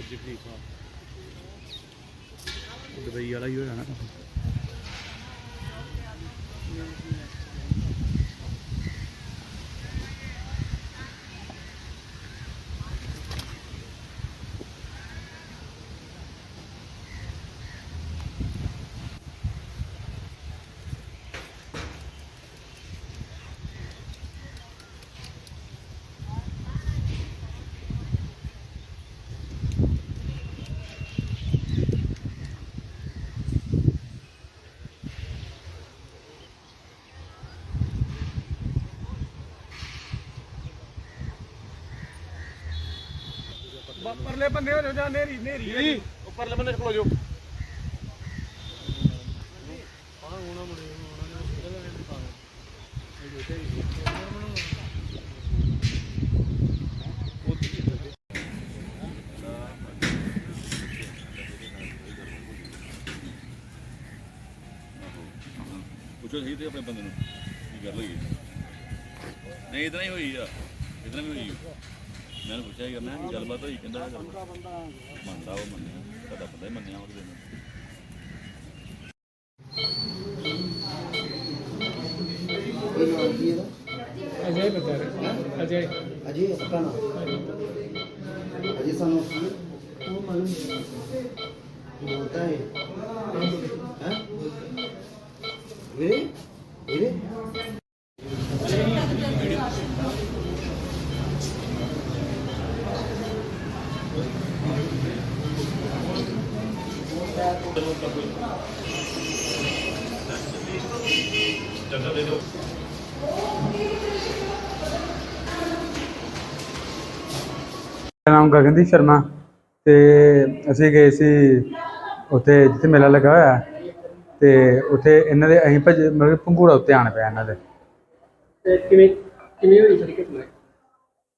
Burj Khalifa Dubai ਵਾਲਾ ਹੀ ਹੋਇਆ ਨਾ। ਪਰਲੇ ਬੰਦੇ ਹੋ ਜਾ ਨੇਰੀ ਨੇਰੀ ਉੱਪਰਲੇ ਬੰਦੇ ਖਲੋ ਜਾਓ। ਪੁੱਛੋ ਸਹੀ ਤੇ ਆਪਣੇ ਬੰਦੇ ਨੂੰ। ਕੀ ਗੱਲ ਹੋਈ? ਨਹੀਂ ਇਦਾਂ ਹੀ ਹੋਈ ਆ। ਇਦਾਂ ਵੀ ਹੋਈ ਆ। ਮੈਂ ਉਹਨੂੰ ਪੁੱਛਿਆ ਕਿ ਮੈਂ ਗੱਲਬਾਤ ਹੋਈ ਕਹਿੰਦਾ ਗੱਲਬਾਤ। ਮੰਨਦਾ ਉਹ ਮੰਨਿਆ ਸਾਡਾ ਬੰਦਾ ਹੀ ਮੰਨਿਆ ਉਹਦੇ ਨੂੰ ਇਹ ਨਾਮ ਕੀ ਇਹਦਾ ਅਜੇ ਬਤਾ ਰਹੇ ਅਜੇ। ਅਜੇ ਇਸਕਾ ਨਾਮ ਅਜੇ ਸਾਨੂੰ ਕੀ? ਉਹ ਮਾਲੂਮ ਨਹੀਂ ਹੋਤਾ ਹੈ ਮੇਰਾ ਨਾਮ ਗਗਨਦੀਪ ਸ਼ਰਮਾ ਤੇ ਅਸੀਂ ਗਏ ਸੀ ਉੱਥੇ ਜਿੱਥੇ ਮੇਲਾ ਲੱਗਾ ਹੋਇਆ ਹੈ ਤੇ ਉੱਥੇ ਇਹਨਾਂ ਦੇ ਅਸੀਂ ਭੱਜ ਮਤਲਬ ਕਿ ਪੰਘੂੜਾ ਉੱਤੇ ਆਣ ਪਿਆ ਇਹਨਾਂ ਦੇ। ਤੇ ਕਿਵੇਂ ਕਿਵੇਂ ਹੋਈ ਸਾਡੀ ਘਟਨਾ?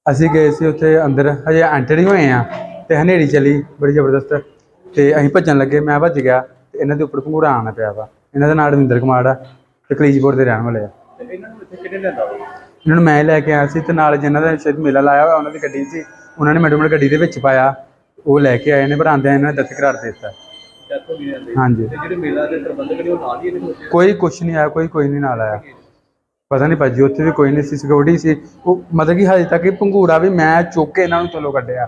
ਅਸੀਂ ਗਏ ਸੀ ਉੱਥੇ ਅੰਦਰ ਹਜੇ ਐਂਟਰ ਹੀ ਹੋਏ ਆ ਤੇ ਹਨੇਰੀ ਚੱਲੀ ਬੜੀ ਜ਼ਬਰਦਸਤ। ਤੇ ਅਸੀਂ ਭੱਜਣ ਲੱਗੇ ਮੈਂ ਭੱਜ ਗਿਆ ਤੇ ਇਹਨਾਂ ਦੇ ਉੱਪਰ ਪੰਘੂੜਾ ਆਣ ਪਿਆ ਵਾ। ਇਹਨਾਂ ਦਾ ਨਾਮ ਰਵਿੰਦਰ ਕੁਮਾਰ ਆ ਤੇ ਕਲੀਜਪੁਰ ਦੇ ਰਹਿਣ ਵਾਲੇ ਆ। ਇਹਨਾਂ ਨੂੰ ਇੱਥੇ ਕਿਹਨੇ ਲੈਂਦਾ ਇਹਨਾਂ ਨੂੰ ਮੈਂ ਹੀ ਲੈ ਕੇ ਆਇਆ ਸੀ ਤੇ ਨਾਲ ਜਿਨ੍ਹਾਂ ਦਾ ਸ਼ਾਇਦ ਮੇਲਾ ਲਾਇਆ ਹੋਇਆ ਉਹਨਾਂ ਦੀ ਗੱਡੀ ਸੀ। ਉਹਨਾਂ ਨੇ ਮੈਡਮ ਨੂੰ ਗੱਡੀ ਦੇ ਵਿੱਚ ਪਾਇਆ ਉਹ ਲੈ ਕੇ ਆਏ ਨੇ ਪਰ ਇਹਨਾਂ ਨੇ ਦੱਤ ਕਰਾਰ ਦੇ ਦਿੱਤਾ। ਡੈਥ ਹੋ ਗਈ ਹਾਂਜੀ। ਤੇ ਜਿਹੜੇ ਮੇਲਾ ਦੇ ਪ੍ਰਬੰਧਕ ਨੇ ਉਹ ਨਾਲ ਹੀ ਇਹਦੇ ਵਿੱਚ ਕੋਈ ਕੁਛ ਨਹੀਂ ਆਇਆ ਕੋਈ ਕੋਈ ਨਹੀਂ ਨਾਲ ਆਇਆ। ਪਤਾ ਨਹੀਂ ਭਾਜੀ ਉੱਥੇ ਵੀ ਕੋਈ ਨਹੀਂ ਸੀ ਸਿਕਿਉਰਿਟੀ ਸੀ। ਉਹ ਮਤਲਬ ਕਿ ਹਜੇ ਤੱਕ ਇਹ ਪੰਘੂੜਾ ਵੀ ਮੈਂ ਚੁੱਕ ਕੇ ਇਹਨਾਂ ਨੂੰ ਥੱਲੋਂ ਕੱਢਿਆ।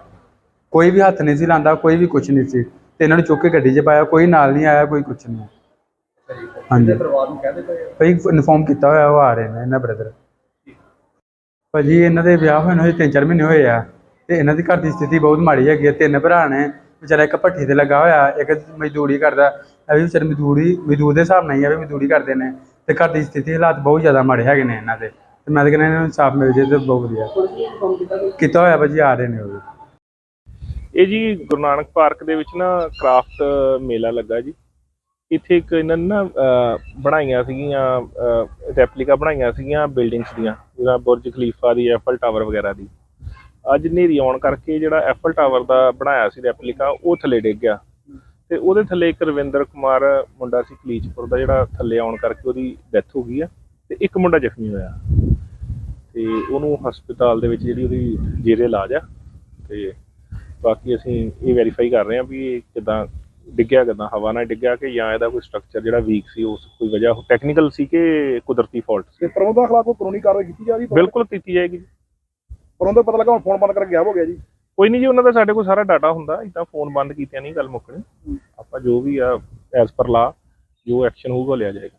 ਕੋਈ ਵੀ ਹੱਥ ਨਹੀਂ ਸੀ ਲਾਂਦਾ ਕੋਈ ਵੀ ਕੁਛ ਨਹੀਂ ਸੀ। ਤੇ ਇਹਨਾਂ ਨੂੰ ਚੁੱਕ ਕੇ ਗੱਡੀ 'ਚ ਪਾਇਆ, ਕੋਈ ਨਾਲ ਨਹੀਂ ਆਇਆ, ਕੋਈ ਕੁਛ ਨਹੀਂ। ਹਾਂਜੀ। ਪਰਿਵਾਰ ਨੂੰ ਕਹਿੰਦੇ ਪਏ ਭਾਈ, ਇਨਫੋਰਮ ਕੀਤਾ ਹੋਇਆ, ਉਹ ਆ ਰਹੇ ਨੇ ਇਹਨਾਂ ਬ੍ਰਦਰ। ਭਾਜੀ, ਇਹਨਾਂ ਦੇ ਵਿਆਹ ਹੋਏ ਨੂੰ, ਹਜੇ ਤਿੰਨ ਚਾਰ ਮਹੀਨੇ ਹੋਏ ਆ। ਤੇ ਇਹਨਾਂ ਦੀ ਘਰ ਦੀ ਸਥਿਤੀ ਬਹੁਤ ਮਾੜੀ ਹੈਗੀ ਹੈ ਤਿੰਨ ਭਰਾ ਨੇ। ਵਿਚਾਰਾ ਇੱਕ ਭੱਠੀ ਤੇ ਲੱਗਾ ਹੋਇਆ, ਇੱਕ ਮਜ਼ਦੂਰੀ ਕਰਦਾ। ਇਹ ਵੀ ਵਿਚਾਰੇ ਮਜ਼ਦੂਰੀ, ਮਜ਼ਦੂਰ ਦੇ ਹਿਸਾਬ ਨਾਲ ਹੀ ਆ ਵੀ ਮਜ਼ਦੂਰੀ ਕਰਦੇ ਨੇ। ਤੇ ਘਰ ਦੀ ਸਥਿਤੀ, ਹਾਲਾਤ ਬਹੁਤ ਜ਼ਿਆਦਾ ਮਾੜੇ ਹੈਗੇ ਨੇ ਇਹਨਾਂ ਦੇ। ਤੇ ਮੈਂ ਤਾਂ ਕਹਿੰਦਾ ਇਹਨਾਂ ਨੂੰ ਇਨਸਾਫ ਮਿਲ ਜੇ ਤੇ ਬਹੁਤ ਵਧੀਆ। ਕੀਤਾ ਕਿ ਕੀਤਾ ਹੋਇਆ ਭਾਜੀ, ਆ ਰਹੇ ਨੇ ਉਹ ਵੀ। ਇਹ ਜੀ ਗੁਰੂ ਨਾਨਕ ਪਾਰਕ ਦੇ ਵਿੱਚ ਨਾ ਕ੍ਰਾਫਟ ਮੇਲਾ ਲੱਗਾ ਜੀ। ਇੱਥੇ ਇੱਕ ਇਹਨਾਂ ਨੇ ਨਾ ਬਣਾਈਆਂ ਸੀਗੀਆਂ ਰੈਪਲੀਕਾ ਬਣਾਈਆਂ ਸੀਗੀਆਂ ਬਿਲਡਿੰਗਸ ਦੀਆਂ ਜਿਹੜਾ ਬੁਰਜ ਖਲੀਫਾ ਦੀ, ਐਫਲ ਟਾਵਰ ਵਗੈਰਾ ਦੀ। ਅੱਜ ਹਨੇਰੀ ਆਉਣ ਕਰਕੇ ਜਿਹੜਾ ਐਫਲ ਟਾਵਰ ਦਾ ਬਣਾਇਆ ਸੀ ਰੈਪਲੀਕਾ, ਉਹ ਥੱਲੇ ਡਿੱਗ ਗਿਆ। ਤੇ ਉਹਦੇ ਥੱਲੇ ਇੱਕ ਰਵਿੰਦਰ ਕੁਮਾਰ ਮੁੰਡਾ ਸੀ ਕਲੀਚਪੁਰ ਦਾ, ਜਿਹੜਾ ਥੱਲੇ ਆਉਣ ਕਰਕੇ ਉਹਦੀ ਡੈਥ ਹੋ ਗਈ ਆ, ਤੇ ਇੱਕ ਮੁੰਡਾ ਜ਼ਖਮੀ ਹੋਇਆ। ਤੇ ਉਹਨੂੰ ਹਸਪਤਾਲ ਦੇ ਵਿੱਚ ਜਿਹੜੀ ਉਹਦੀ ਜੇਰੇ ਇਲਾਜ ਆ, ਤੇ ਬਾਕੀ ਅਸੀਂ ਇਹ ਵੈਰੀਫਾਈ ਕਰ ਰਹੇ ਹਾਂ ਵੀ ਇਹ ਕਿਦਾਂ ਡਿੱਗਿਆ ਕਿਦਾਂ ਹਵਾ ਨਾਲ ਡਿੱਗਿਆ ਕਿ ਜਾਂ ਇਹਦਾ ਕੋਈ ਸਟਰਕਚਰ ਜਿਹੜਾ ਵੀਕ ਸੀ ਉਸ ਕੋਈ ਵਜ੍ਹਾ ਟੈਕਨੀਕਲ ਸੀ ਕਿ ਕੁਦਰਤੀ ਫਾਲਟ ਸੀ? ਤੇ ਪ੍ਰਮੋਦ ਖਿਲਾਫ ਕੋਈ ਕਾਨੂੰਨੀ ਕਾਰਵਾਈ ਕੀਤੀ ਜਾ ਰਹੀ ਹੈ? ਬਿਲਕੁਲ ਕੀਤੀ ਜਾਏਗੀ ਜੀ। ਦਾ ਪਤਾ ਲੱਗਾ ਹੁਣ ਫੋਨ ਬੰਦ ਕਰਕੇ ਗਾਇਬ ਹੋ ਗਿਆ ਜੀ। ਕੋਈ ਨਹੀਂ ਜੀ ਉਹਨਾਂ ਦਾ ਸਾਡੇ ਕੋਲ ਸਾਰਾ ਡਾਟਾ ਹੁੰਦਾ। ਇਦਾਂ ਫੋਨ ਬੰਦ ਕੀਤਿਆਂ ਨਹੀਂ ਗੱਲ ਮੁੱਕਣੀ। ਆਪਾਂ ਜੋ ਵੀ ਆ ਐਸ ਪਰ ਲਾ ਜੋ ਐਕਸ਼ਨ ਹੋਊਗਾ ਲਿਆ ਜਾਏਗਾ।